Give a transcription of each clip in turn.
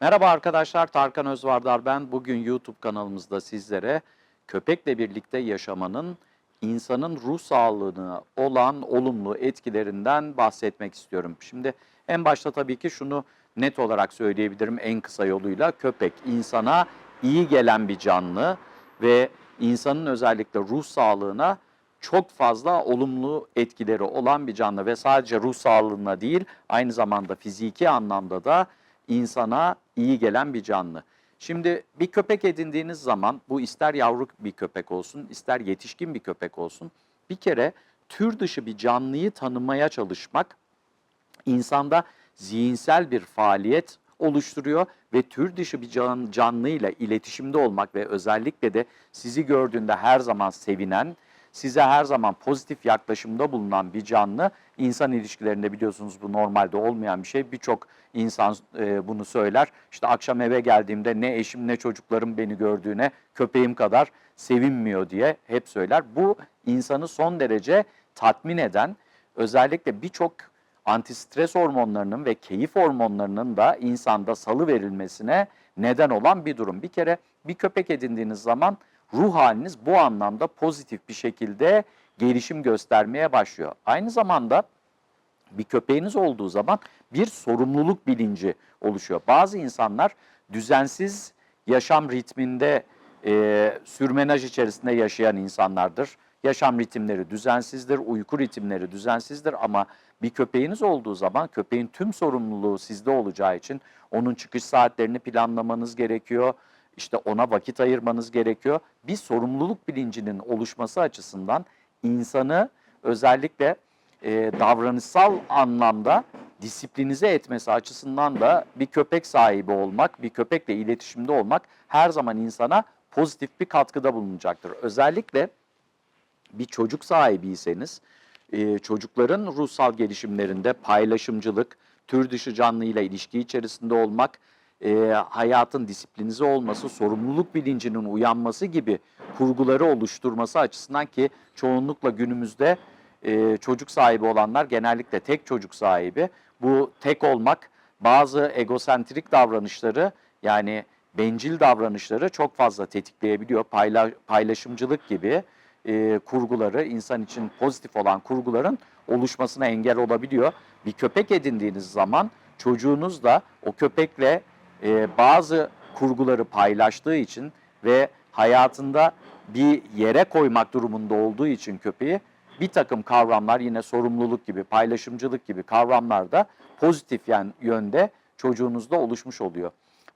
Merhaba arkadaşlar, Tarkan Özvardar ben. Bugün YouTube kanalımızda sizlere köpekle birlikte yaşamanın insanın ruh sağlığına olan olumlu etkilerinden bahsetmek istiyorum. Şimdi en başta tabii ki şunu net olarak söyleyebilirim en kısa yoluyla. Köpek insana iyi gelen bir canlı ve insanın özellikle ruh sağlığına çok fazla olumlu etkileri olan bir canlı ve sadece ruh sağlığına değil aynı zamanda fiziki anlamda da insana iyi gelen bir canlı. Şimdi bir köpek edindiğiniz zaman bu ister yavru bir köpek olsun ister yetişkin bir köpek olsun bir kere tür dışı bir canlıyı tanımaya çalışmak insanda zihinsel bir faaliyet oluşturuyor ve tür dışı bir can, canlıyla iletişimde olmak ve özellikle de sizi gördüğünde her zaman sevinen, size her zaman pozitif yaklaşımda bulunan bir canlı insan ilişkilerinde biliyorsunuz bu normalde olmayan bir şey. Birçok insan e, bunu söyler. İşte akşam eve geldiğimde ne eşim ne çocuklarım beni gördüğüne köpeğim kadar sevinmiyor diye hep söyler. Bu insanı son derece tatmin eden özellikle birçok antistres hormonlarının ve keyif hormonlarının da insanda salı verilmesine neden olan bir durum. Bir kere bir köpek edindiğiniz zaman ruh haliniz bu anlamda pozitif bir şekilde gelişim göstermeye başlıyor. Aynı zamanda bir köpeğiniz olduğu zaman bir sorumluluk bilinci oluşuyor. Bazı insanlar düzensiz yaşam ritminde e, sürmenaj içerisinde yaşayan insanlardır. Yaşam ritimleri düzensizdir, uyku ritimleri düzensizdir ama bir köpeğiniz olduğu zaman köpeğin tüm sorumluluğu sizde olacağı için onun çıkış saatlerini planlamanız gerekiyor. İşte ona vakit ayırmanız gerekiyor. Bir sorumluluk bilincinin oluşması açısından insanı özellikle e, davranışsal anlamda disiplinize etmesi açısından da bir köpek sahibi olmak, bir köpekle iletişimde olmak her zaman insana pozitif bir katkıda bulunacaktır. Özellikle bir çocuk sahibiyseniz e, çocukların ruhsal gelişimlerinde paylaşımcılık, tür dışı canlıyla ilişki içerisinde olmak, e, hayatın disiplinize olması, sorumluluk bilincinin uyanması gibi kurguları oluşturması açısından ki çoğunlukla günümüzde e, çocuk sahibi olanlar genellikle tek çocuk sahibi. Bu tek olmak bazı egosentrik davranışları yani bencil davranışları çok fazla tetikleyebiliyor. Payla, paylaşımcılık gibi e, kurguları, insan için pozitif olan kurguların oluşmasına engel olabiliyor. Bir köpek edindiğiniz zaman çocuğunuz da o köpekle e, bazı kurguları paylaştığı için ve hayatında bir yere koymak durumunda olduğu için köpeği bir takım kavramlar yine sorumluluk gibi, paylaşımcılık gibi kavramlar da pozitif yani yönde çocuğunuzda oluşmuş oluyor.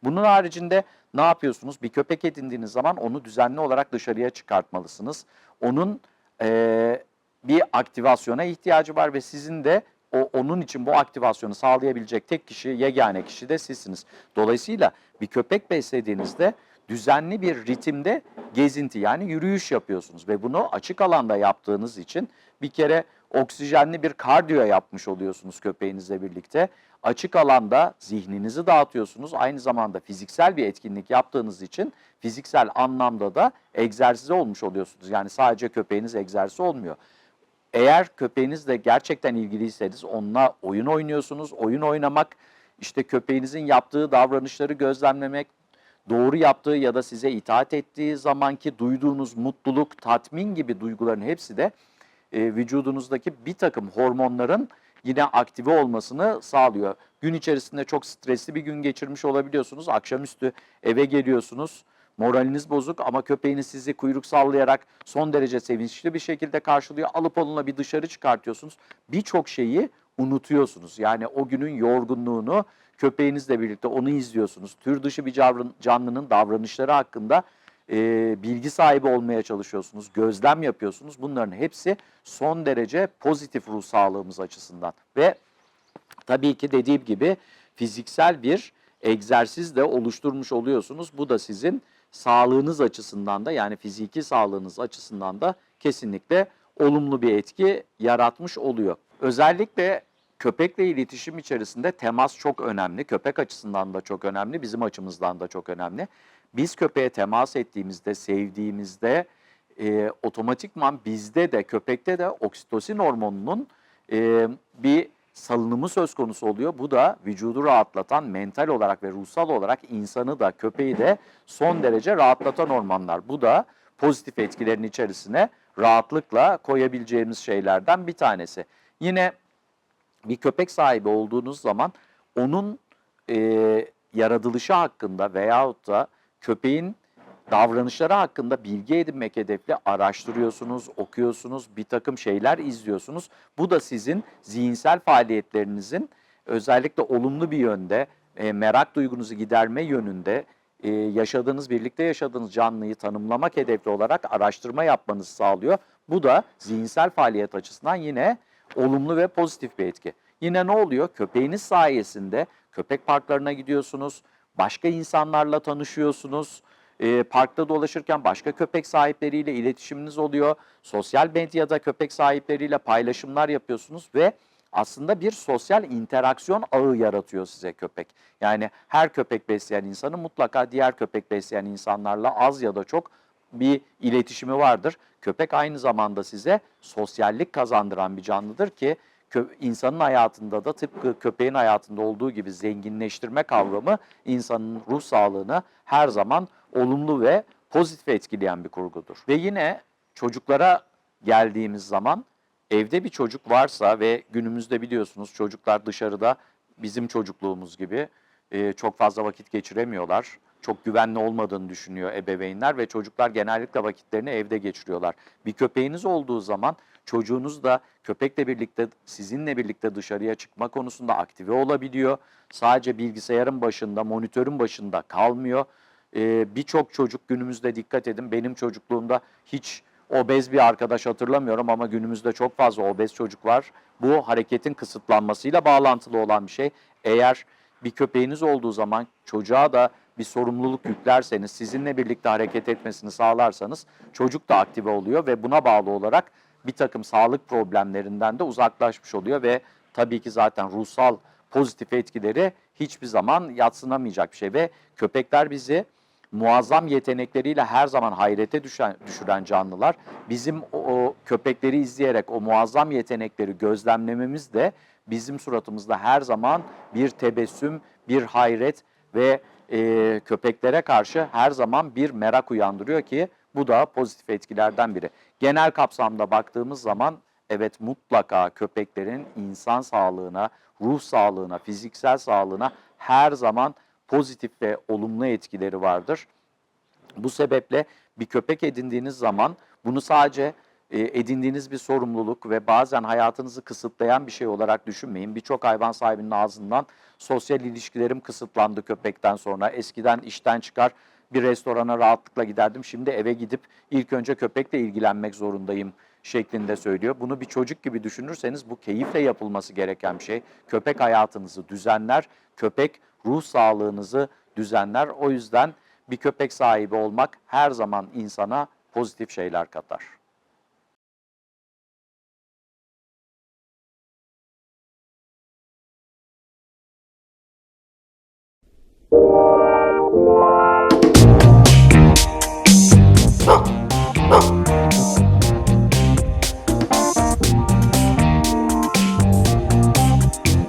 Bunun haricinde ne yapıyorsunuz? Bir köpek edindiğiniz zaman onu düzenli olarak dışarıya çıkartmalısınız. Onun eee, bir aktivasyona ihtiyacı var ve sizin de o onun için bu aktivasyonu sağlayabilecek tek kişi, yegane kişi de sizsiniz. Dolayısıyla bir köpek beslediğinizde düzenli bir ritimde gezinti yani yürüyüş yapıyorsunuz ve bunu açık alanda yaptığınız için bir kere oksijenli bir kardiyo yapmış oluyorsunuz köpeğinizle birlikte. Açık alanda zihninizi dağıtıyorsunuz. Aynı zamanda fiziksel bir etkinlik yaptığınız için fiziksel anlamda da egzersize olmuş oluyorsunuz. Yani sadece köpeğiniz egzersiz olmuyor. Eğer köpeğinizle gerçekten ilgiliyseniz onunla oyun oynuyorsunuz. Oyun oynamak, işte köpeğinizin yaptığı davranışları gözlemlemek, doğru yaptığı ya da size itaat ettiği zamanki duyduğunuz mutluluk, tatmin gibi duyguların hepsi de e, vücudunuzdaki bir takım hormonların yine aktive olmasını sağlıyor. Gün içerisinde çok stresli bir gün geçirmiş olabiliyorsunuz. Akşamüstü eve geliyorsunuz. Moraliniz bozuk ama köpeğiniz sizi kuyruk sallayarak son derece sevinçli bir şekilde karşılıyor. Alıp onunla bir dışarı çıkartıyorsunuz. Birçok şeyi unutuyorsunuz. Yani o günün yorgunluğunu köpeğinizle birlikte onu izliyorsunuz. Tür dışı bir canlının davranışları hakkında e, bilgi sahibi olmaya çalışıyorsunuz. Gözlem yapıyorsunuz. Bunların hepsi son derece pozitif ruh sağlığımız açısından. Ve tabii ki dediğim gibi fiziksel bir egzersiz de oluşturmuş oluyorsunuz. Bu da sizin sağlığınız açısından da yani fiziki sağlığınız açısından da kesinlikle olumlu bir etki yaratmış oluyor. Özellikle köpekle iletişim içerisinde temas çok önemli. Köpek açısından da çok önemli, bizim açımızdan da çok önemli. Biz köpeğe temas ettiğimizde, sevdiğimizde e, otomatikman bizde de köpekte de oksitosin hormonunun e, bir salınımı söz konusu oluyor. Bu da vücudu rahatlatan, mental olarak ve ruhsal olarak insanı da köpeği de son derece rahatlatan hormonlar. Bu da pozitif etkilerin içerisine rahatlıkla koyabileceğimiz şeylerden bir tanesi. Yine bir köpek sahibi olduğunuz zaman onun e, yaratılışı hakkında veyahut da köpeğin davranışları hakkında bilgi edinmek hedefli araştırıyorsunuz, okuyorsunuz, bir takım şeyler izliyorsunuz. Bu da sizin zihinsel faaliyetlerinizin özellikle olumlu bir yönde e, merak duygunuzu giderme yönünde e, yaşadığınız, birlikte yaşadığınız canlıyı tanımlamak hedefli olarak araştırma yapmanızı sağlıyor. Bu da zihinsel faaliyet açısından yine olumlu ve pozitif bir etki. Yine ne oluyor? Köpeğiniz sayesinde köpek parklarına gidiyorsunuz, başka insanlarla tanışıyorsunuz, e, parkta dolaşırken başka köpek sahipleriyle iletişiminiz oluyor, sosyal medyada köpek sahipleriyle paylaşımlar yapıyorsunuz ve aslında bir sosyal interaksiyon ağı yaratıyor size köpek. Yani her köpek besleyen insanın mutlaka diğer köpek besleyen insanlarla az ya da çok bir iletişimi vardır. Köpek aynı zamanda size sosyallik kazandıran bir canlıdır ki insanın hayatında da tıpkı köpeğin hayatında olduğu gibi zenginleştirme kavramı insanın ruh sağlığını her zaman olumlu ve pozitif etkileyen bir kurgudur. Ve yine çocuklara geldiğimiz zaman evde bir çocuk varsa ve günümüzde biliyorsunuz çocuklar dışarıda bizim çocukluğumuz gibi e, çok fazla vakit geçiremiyorlar. Çok güvenli olmadığını düşünüyor ebeveynler ve çocuklar genellikle vakitlerini evde geçiriyorlar. Bir köpeğiniz olduğu zaman çocuğunuz da köpekle birlikte sizinle birlikte dışarıya çıkma konusunda aktive olabiliyor. Sadece bilgisayarın başında, monitörün başında kalmıyor. Ee, Birçok çocuk günümüzde dikkat edin benim çocukluğumda hiç obez bir arkadaş hatırlamıyorum ama günümüzde çok fazla obez çocuk var. Bu hareketin kısıtlanmasıyla bağlantılı olan bir şey. Eğer bir köpeğiniz olduğu zaman çocuğa da bir sorumluluk yüklerseniz, sizinle birlikte hareket etmesini sağlarsanız çocuk da aktive oluyor ve buna bağlı olarak bir takım sağlık problemlerinden de uzaklaşmış oluyor ve tabii ki zaten ruhsal pozitif etkileri hiçbir zaman yatsınamayacak bir şey ve köpekler bizi muazzam yetenekleriyle her zaman hayrete düşen, düşüren canlılar. Bizim o, o köpekleri izleyerek o muazzam yetenekleri gözlemlememiz de bizim suratımızda her zaman bir tebessüm, bir hayret ve e, köpeklere karşı her zaman bir merak uyandırıyor ki bu da pozitif etkilerden biri. Genel kapsamda baktığımız zaman evet mutlaka köpeklerin insan sağlığına, ruh sağlığına, fiziksel sağlığına her zaman pozitif ve olumlu etkileri vardır. Bu sebeple bir köpek edindiğiniz zaman bunu sadece e, edindiğiniz bir sorumluluk ve bazen hayatınızı kısıtlayan bir şey olarak düşünmeyin. Birçok hayvan sahibinin ağzından sosyal ilişkilerim kısıtlandı köpekten sonra. Eskiden işten çıkar bir restorana rahatlıkla giderdim. Şimdi eve gidip ilk önce köpekle ilgilenmek zorundayım şeklinde söylüyor. Bunu bir çocuk gibi düşünürseniz bu keyifle yapılması gereken bir şey. Köpek hayatınızı düzenler, köpek ruh sağlığınızı düzenler. O yüzden bir köpek sahibi olmak her zaman insana pozitif şeyler katar.